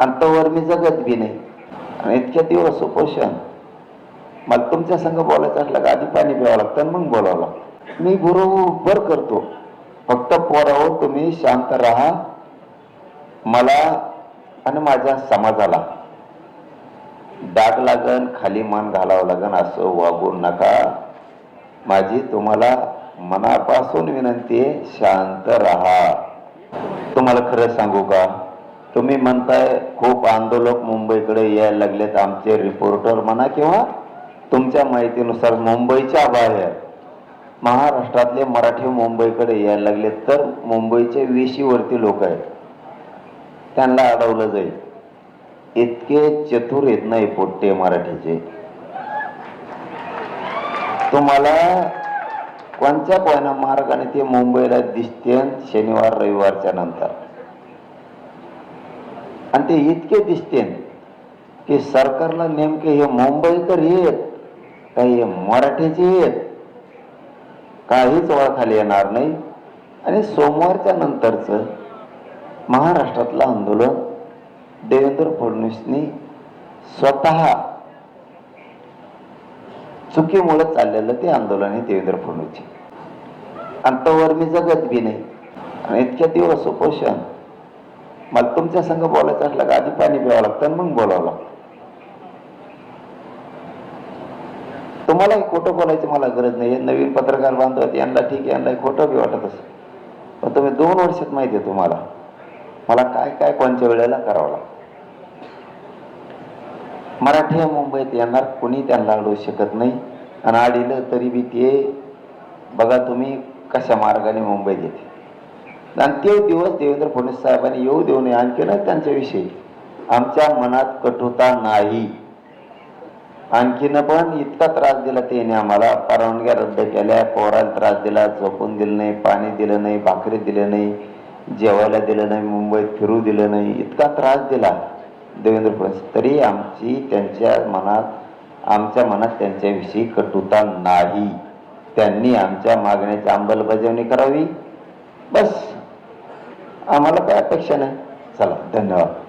आणि तोवर मी जगत बी नाही. आणि इतक्या दिवस उपोषण. मला तुमच्या संग बोलायचं असलं का? आधी पाणी प्यावं लागतं आणि मग बोलावं लागतं. मी बरोबर करतो. फक्त पोरावर तुम्ही शांत राहा. मला आणि माझ्या समाजाला डाग लागन खाली मान घालावं लागन असं वागू नका. माझी तुम्हाला मनापासून विनंती आहे शांत राहा. तुम्हाला खरं सांगू का? तुम्ही म्हणताय खूप आंदोलक मुंबईकडे यायला लागलेत. आमचे रिपोर्टर म्हणा किंवा तुमच्या माहितीनुसार मुंबईच्या बाहेर महाराष्ट्रातले मराठी मुंबईकडे यायला लागलेत. तर मुंबईचे वेशीवरती लोक आहेत. त्यांना अडवलं जाईल. इतके चतुर येत नाही पोट्टे मराठीचे. तुम्हाला कोणत्या कोणा मार्गाने ते मुंबईला दिसते? शनिवार रविवारच्या नंतर. आणि ते इतके दिसते की सरकारला नेमके हे मुंबईकर येत काही हे मराठीचे येत. काहीच ओळखाली येणार नाही. आणि सोमवारच्या नंतरचं महाराष्ट्रातलं आंदोलन देवेंद्र फडणवीसनी स्वतः चुकीमुळं चाललेलं ते आंदोलन आहे देवेंद्र फडणवीसचे. आणि तोवर मी जगत बी नाही. आणि इतक्या दिवस उपोषण मला तुमच्या संग बोलायचं असलं का? आधी पाणी प्यावं लागतं आणि मग बोलावं लागतं. तुम्हाला खोटं बोलायची मला गरज नाही. नवीन पत्रकार बांधवत यांना ठीक आहे यांना खोटं बी वाटत असं पण तुम्ही दोन वर्षात माहिती आहे तुम्हाला. मला काय काय कोणत्या वेळेला करावं लागतं? मराठी मुंबईत येणार कोणी त्यांना अडवू शकत नाही. आणि अडीलं तरी बी ते बघा तुम्ही कशा मार्गाने मुंबईत येते आणि ते दिवस देवेंद्र फडणवीस साहेबांनी येऊ देऊ नये आणखीनच त्यांच्याविषयी. आमच्या मनात कटुता नाही. आणखीन पण इतका त्रास दिला त्याने आम्हाला. परवानग्या रद्द केल्या पोराला त्रास दिला झोपून दिलं नाही पाणी दिलं नाही भाकरी दिलं नाही जेवायला दिलं नाही मुंबईत फिरू दिलं नाही. इतका त्रास दिला देवेंद्र फडणवीस. तरी आमची त्यांच्या मनात आमच्या मनात त्यांच्याविषयी कटुता नाही. त्यांनी आमच्या मागण्याची अंमलबजावणी करावी. बस. आम्हाला काय अपेक्षा नाही. चला धन्यवाद.